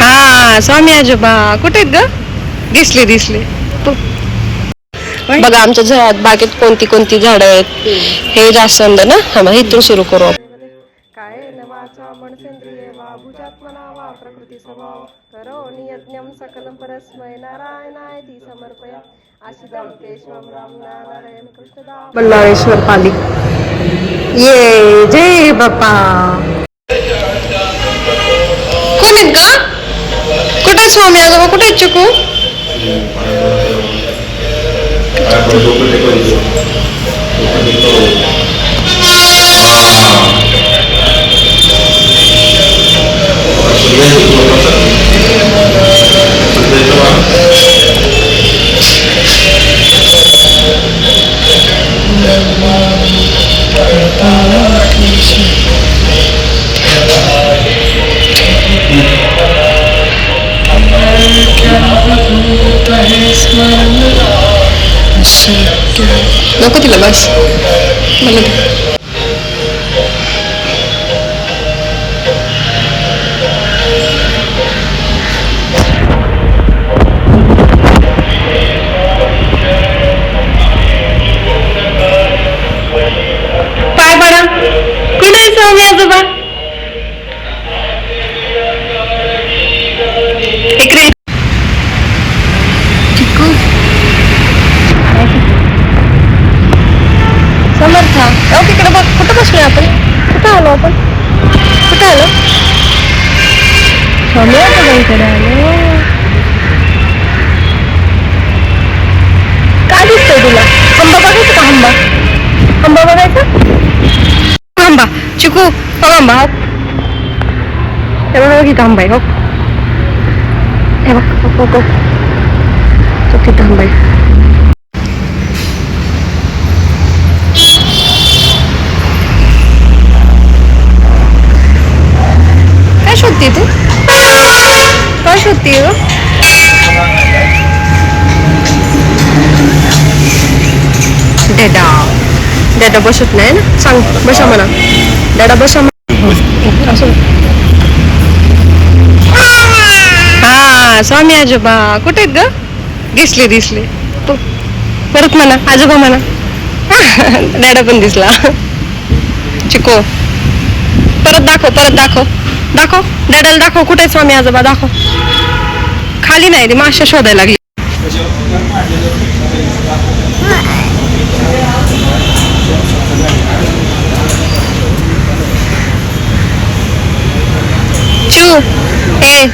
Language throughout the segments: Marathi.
हा स्वामी आजोबा कुठे ग? दिसले दिसले. बघा आमच्या झाड बागेत कोणती कोणती झाडं आहेत हे जास्वंद ना? हा इथून सुरू करू वाचा मनसेंद्रिये वा भुजात्मना वा प्रकृती स्वभाव. करो नियज्ञम सकलं परस्मय नारायणाय ती समर्पय. आशिदम केशवम राम नारायण कृष्णदा. बल्लाळेश्वर पाली. ये जय बाप्पा. कोण आहेत ग? कुठे स्वामी आजोबा? कुठे आहेत चिकू? नको तिला बस मला दे. आजोबा इकडे आलो काय दिसतंय तुला हंबा बघायचं का हंबा हंबा बघायचा हंबा चिकू बघ हंबा हो हे बघ इथं हंबा आहे हो हे बघ हो हो हो तो तिथं हंबा आहे काय शोधते तू होती हो. ग डेडा डेडा बसत नाही ना. सांग बसा म्हणा डेडा बसा म्हणा. असं. हा स्वामी आजोबा कुठे आहेत ग? दिसले दिसले. परत म्हणा आजोबा म्हणा. डॅडा पण दिसला. चिको. परत दाखव परत दाखव. दाखव. डॅडाला दाखव कुठे स्वामी आजोबा? दाखव. खाली नाही ती माश्या शोधायला लागली. चू ए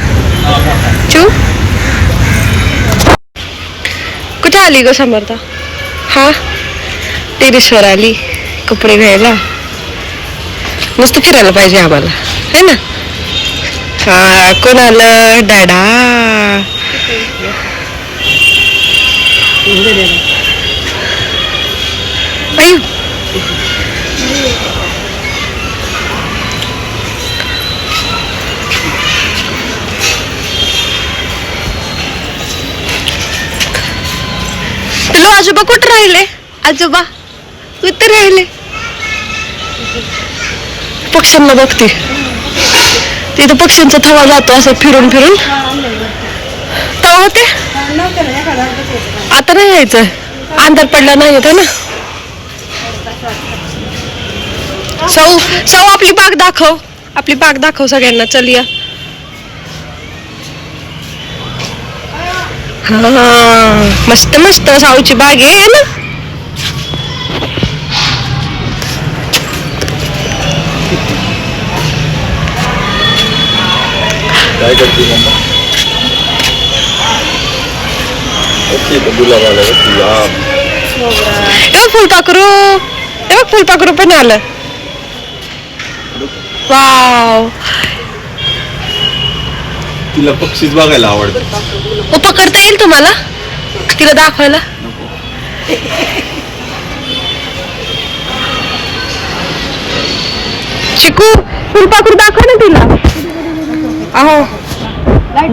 चू. कुठे आली ग समर्था? हा? टेरिसवर आली कपडे घ्यायला. मस्त फिरायला पाहिजे आम्हाला है ना? हा कोण आलं? डॅडा. अय्यो. हॅलो आजोबा कुठं राहिले? आजोबा कुठं राहिले? पक्ष्यांना बघते. तिथं पक्ष्यांचा थवा जातो असं फिरून फिरून. तवा होते? आता नाही यायचं. अंधार पडला नाही येत ना? सौ सौ आपली बाग दाखव. आपली बाग दाखव सगळ्यांना. चल या. हा मस्त मस्त साऊची बाग आहे ना? काय करते मम्मा? ओके तर गुलाब आला गुलाब बघ फुलपाखरू हे. बघ फुलपाखरू. पण आलं. वाव. तिला पक्षीच बघायला आवडतं. हो पकडता येईल तुम्हाला? तिला दाखवायला? चिकू फुलपाखरू दाखव ना तिला. अहो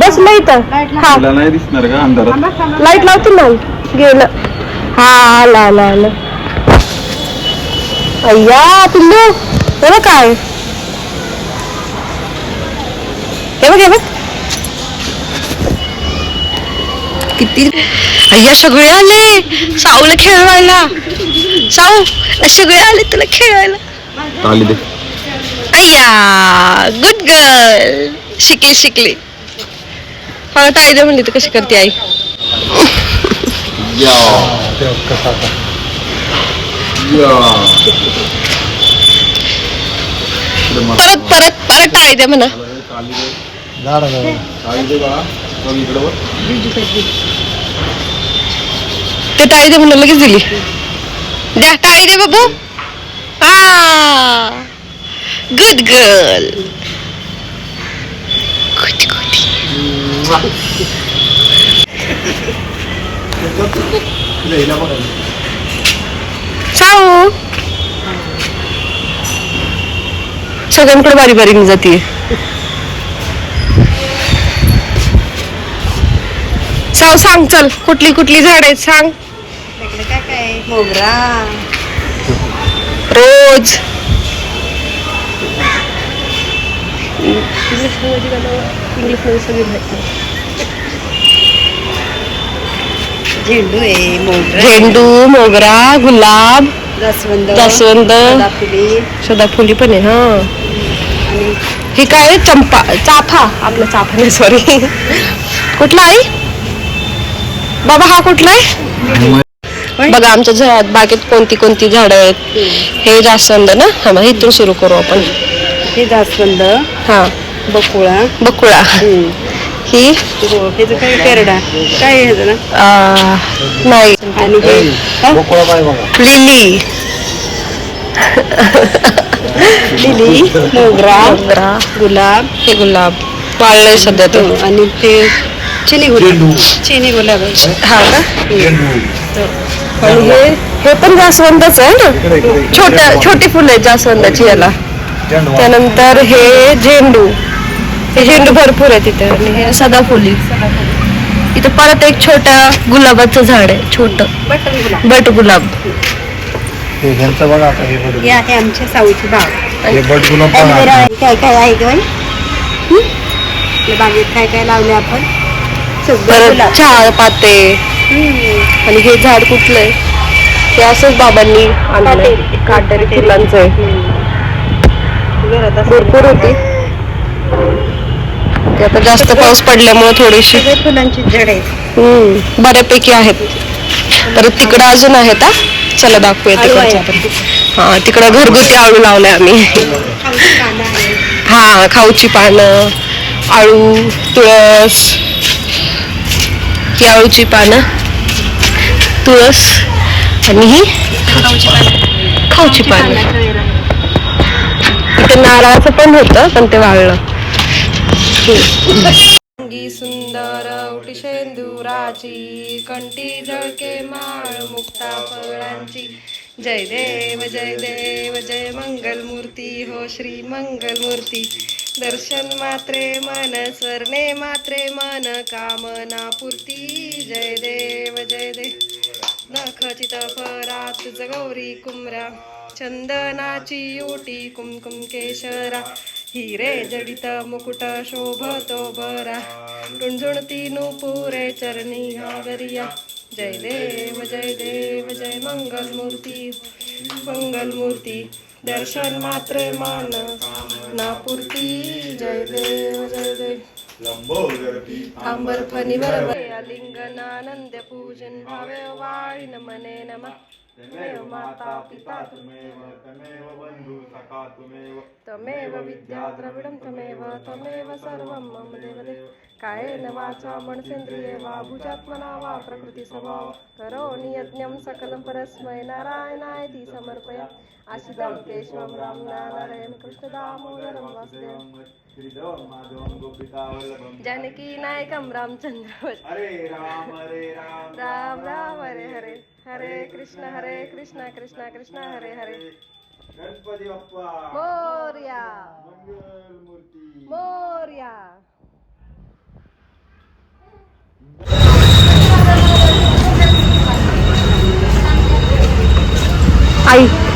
बसलं इथं हा. तिला नाही दिसणार का अंधारात? लाइट लावतो ना. गेलं. हा आला आला आला. अय्या पिल्लू. हे बघ काय. हे बघ हे बघ. किती अय्या सगळे आले. साऊला खेळवायला. साऊ सगळे आले तुला खेळवायला दे. अय्या गुड गर्ल शिकली शिकली. मला ताई दे म्हणली तर कशी करते आई? या. या. परत परत परत टाळी दे म्हणा. ते टाळी दे म्हणून लगेच दिली. द्या टाळी दे बाबू. आ. Good girl. साऊ सगळ्यांकडे बारी बारीने जाते साऊ सांग चल. कुठली कुठली झाड आहेत सांग. काय काय मोगरा. रोज. झेंडू आहे मोगरा झेंडू मोगरा गुलाब जास्वंद जास्वंद सदाफुली. सदाफुली पण आहे हा. हे काय आहे? चंपा चाफा. आपला चाफा नाही सॉरी कुठला आहे बाबा हा कुठला आहे? बघा आमच्या झाड बागेत कोणती कोणती झाडं आहेत? हे जास्वंद ना? हा मग इथून सुरू करू आपण. हे जास्वंद. हा. बकुळा. बकुळा. हम्म. ही? हो ह्याचं काय पेरडा. काय आहे ह्याचं ना आ, नाही. आणि हे? लिली. लिली मोगरा मोगरा. गुलाब. हे गुलाब. वाळलंय सध्या ते. हो, आणि ते चिनी गुलाब. चिनी गुलाब आहे. हा का? आणि हे. हे. पण जास्वंदच आहे ना? छोट्या छोटी फुलं आहेत जास्वंदाची याला. त्यानंतर हे झेंडू. हे झेंडू भरपूर आहे तिथे आणि हे सदाफुली इथं परत एक छोट्या गुलाबाचं झाड आहे छोट बट गुलाब हे ह्यांचं बघा आता हे बघ हे आहे आमच्या साऊची बाग हे बट गुलाब आहे. काय काय आहे गं बाई? हं? या बागेत काय काय लावले आपण सगळं परत गुलाब. चहा पाते हं. आणि हे झाड कुठलं आहे ते असंच बाबांनी आणलंय काटेरी. काटेरी फुलांचं आहे हं. घरात असं भरपूर होती ते आता जास्त पाऊस पडल्यामुळे थोडीशी सगळे फुलांची झाड आहेत. हम्म, बऱ्यापैकी आहेत. परत तिकडं अजून आहेत हा? चला दाखवूया आळू. आपण हा तिकडं घरगुती आळू लावलाय आम्ही. खाऊची पानं. हा खाऊची पानं आळू तुळस. ही आळूची पानं तुळस आणि ही खाऊची पानं. पानाचं वेल आहे. इथे नारळाचं पण होतं पण ते वाळलं. अंगी सुंदर उठी शेंदुराची कंठी झळके माळ मुक्ता फळांची. जय देव जय देव जय मंगलमूर्ती हो श्री मंगलमूर्ती. दर्शन मात्रे मन स्वर्णे मात्रे मन कामना पूर्ती. जय देव जय देव. नखचित फरात गौरी कुमरा चंदनाची ओटी कुमकुम केशरा. हिरे जडित मुकुट शोभतो बरा. टुणझुणती नुपुरे चरणी घागरिया. जय देव जय देव जय मंगल मूर्ती मंगल मूर्ती दर्शन मात्र मान. नापूर्ती जय देव जय देव. अंबर फणी लिंगनानंद पूजन भावे वाळीन मने नम. तमेव माता पिता तमेव तमेव बंधू सखा तुमेव तमेव विद्या द्रविडं तमेव तमेव सर्वं मम देवदेव कायेन वाचा मनसेन्द्रिये वा भुजात्मना वा प्रकृती स्वभाव करोमि यज्ञं सकलं परस्मै नारायणायति समर्पया। आशिदं केशवं राम नारायण कृष्णदामोदरं वासुदेवं। श्रीधवं माधवं गोपिकावल्लभं जानकी नायकं रामचंद्र हरे राम हरे राम। राम राम हरे हरे। हरे कृष्ण हरे कृष्ण कृष्ण कृष्ण हरे हरे। गणपति बप्पा। मोरिया। मंगल मूर्ति मोरिया। आई।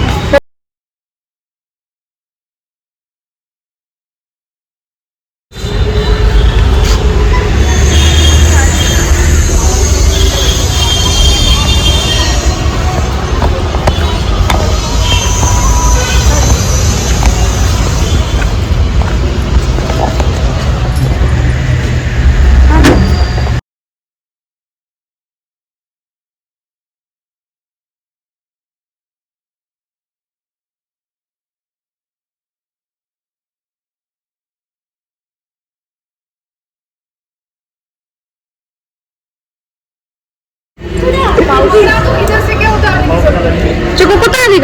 चिकू कुठं आली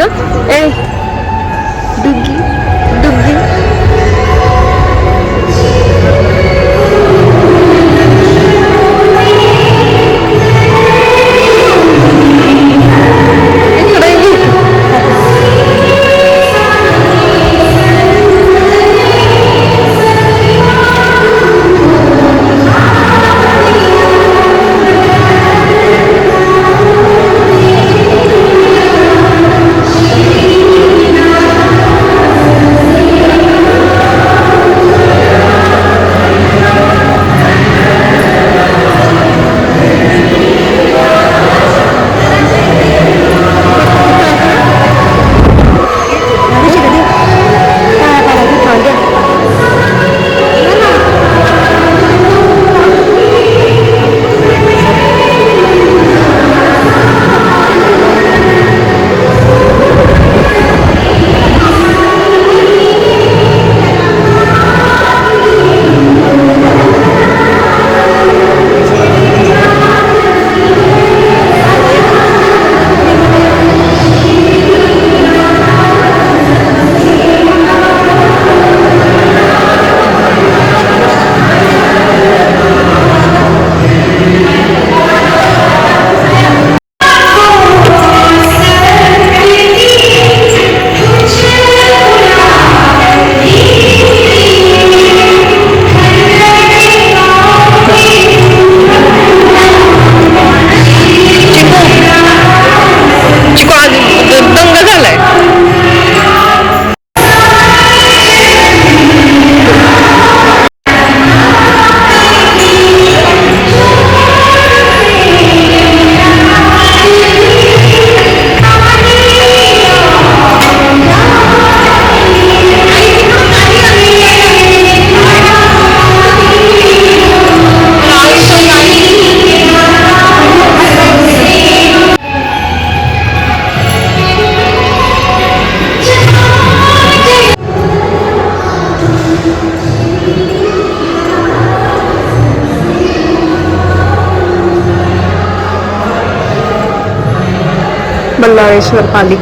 बल्लाळेश्वर पाली.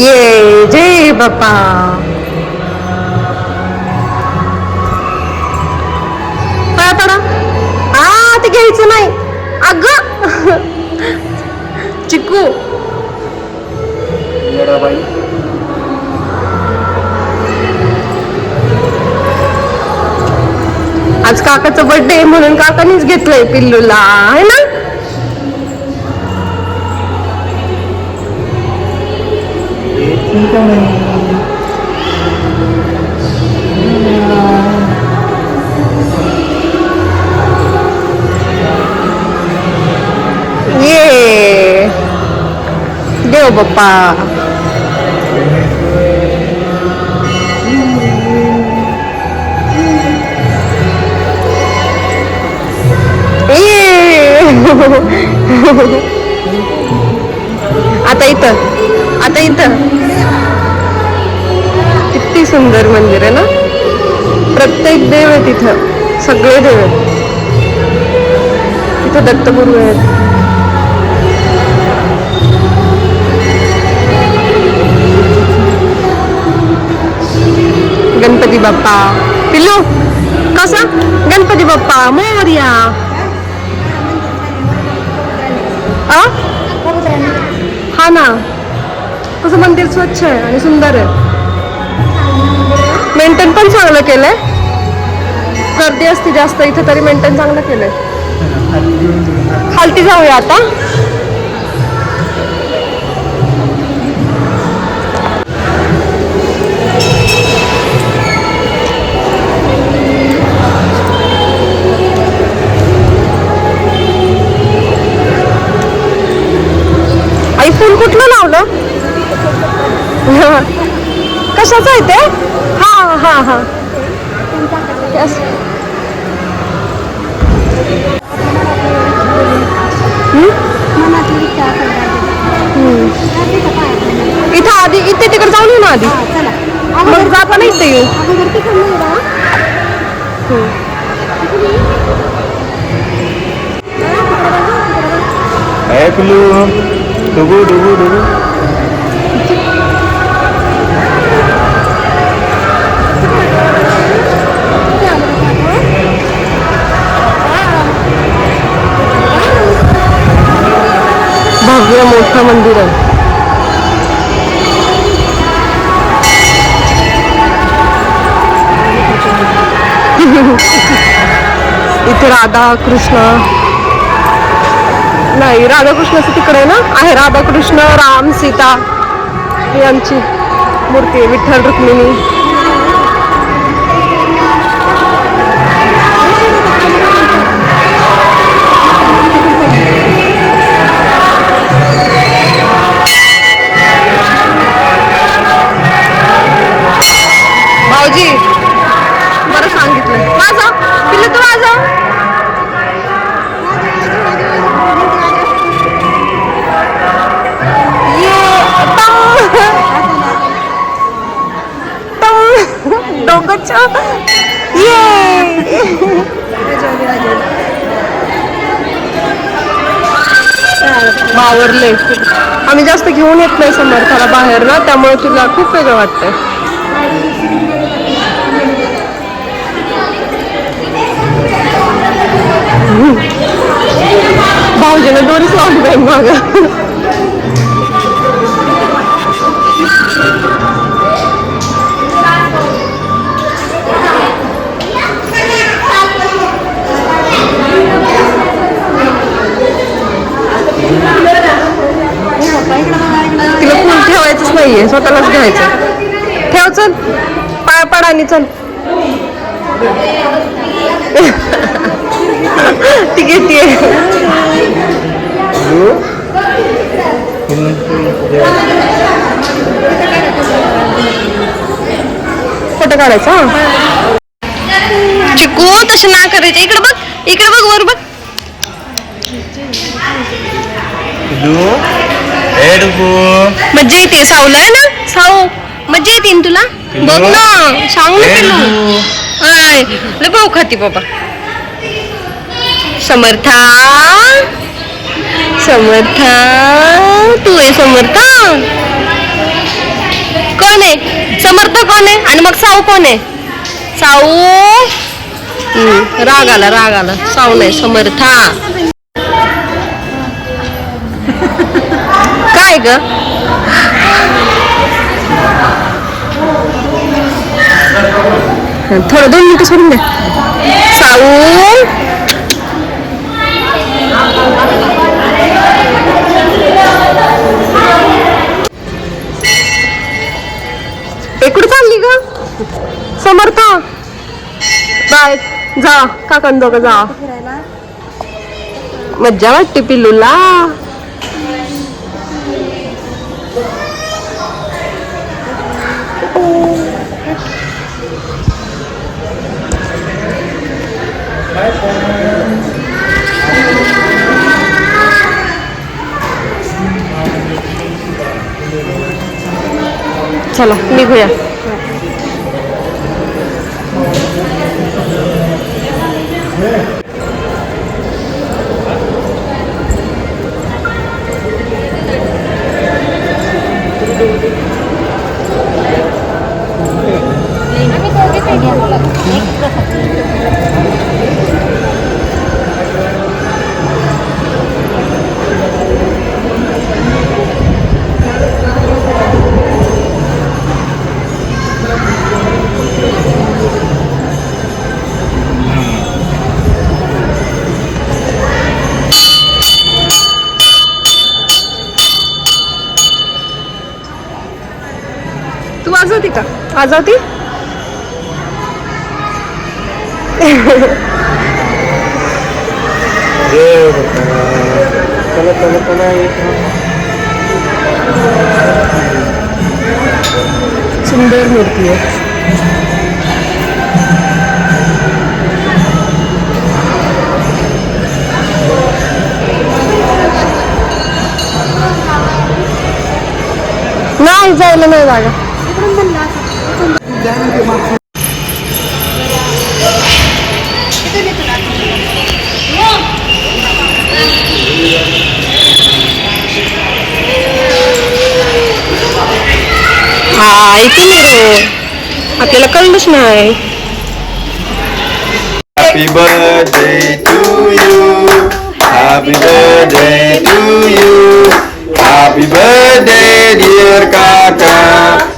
ये जय बाप्पा. पाया पडा आ ते घ्यायचं नाही. अग. चिकू. आज काकाचा बर्थडे म्हणून काकानीच घेतलंय पिल्लूला आहे ना? ये देव बाप्पा ये आता इथं आता इथं किती सुंदर मंदिर आहे ना? प्रत्येक देव आहे तिथं. सगळे देव आहेत. तिथं दत्तगुरु आहेत. गणपती बाप्पा. पिल्लू कसा? गणपती बाप्पा मोर्या. आ? हा ना. तसं मंदिर स्वच्छ आहे आणि सुंदर आहे. मेंटेन पण चांगलं केलंय. गर्दी असते जास्त इथं तरी मेंटेन चांगलं केलंय. खालती जाऊया आता. आई फुल कुठलं लावलं? कशाचं आहे ते? हा हा हा इथं आधी इथे तिकडे जाऊन येऊ ना आधी. मग जाता नाही इथे येऊ ऐकलू? डुगू डुगू डुगू. मंदिर आहे. इथे राधा कृष्ण. नाही राधाकृष्णाचं तिकडे ना? आहे राधाकृष्ण राम सीता. ही मूर्ती विठ्ठल रुक्मिणी. आवडले आम्ही जास्त घेऊन येत नाही समर्थाला बाहेर ना त्यामुळे तुला खूप वेगळं वाटतंय. भाऊजीने दोरीच लावली पाहिजे मागं. नाहीये स्वतःलाच घ्यायचं ठेव चल. पाय पड आणि चल. ती घेते फोटो काढायचा चिकू तसं ना करायचं. इकडे बघ इकडे बघ वर बघ. मज्जा येते आहे ना? साऊ मज्जा येते ना तुला? बघ ना सांग ना पिल्लू. आय लय भाऊ खाती बाबा. समर्था. समर्था. तू आहे समर्था? कोण आहे? समर्थ कोण आहे? आणि मग साऊ कोण आहे? साऊ? राग आला राग आला. साऊ नाही समर्था. काय ग. थोडं दोन मिनिटं सोडून द्या. साऊ. इकडे चालली ग? समर्थ बाय. जा. काकन दोघं जा. मज्जा वाटते पिल्लूला चला निघूया तू वाजवती का? वाजवती सुंदर मूर्ती आहे. नाही जायला नाही जागा. Hai, itu nih kau. Aku lekal. Happy birthday to you. Happy birthday to you. Happy birthday dear kakak.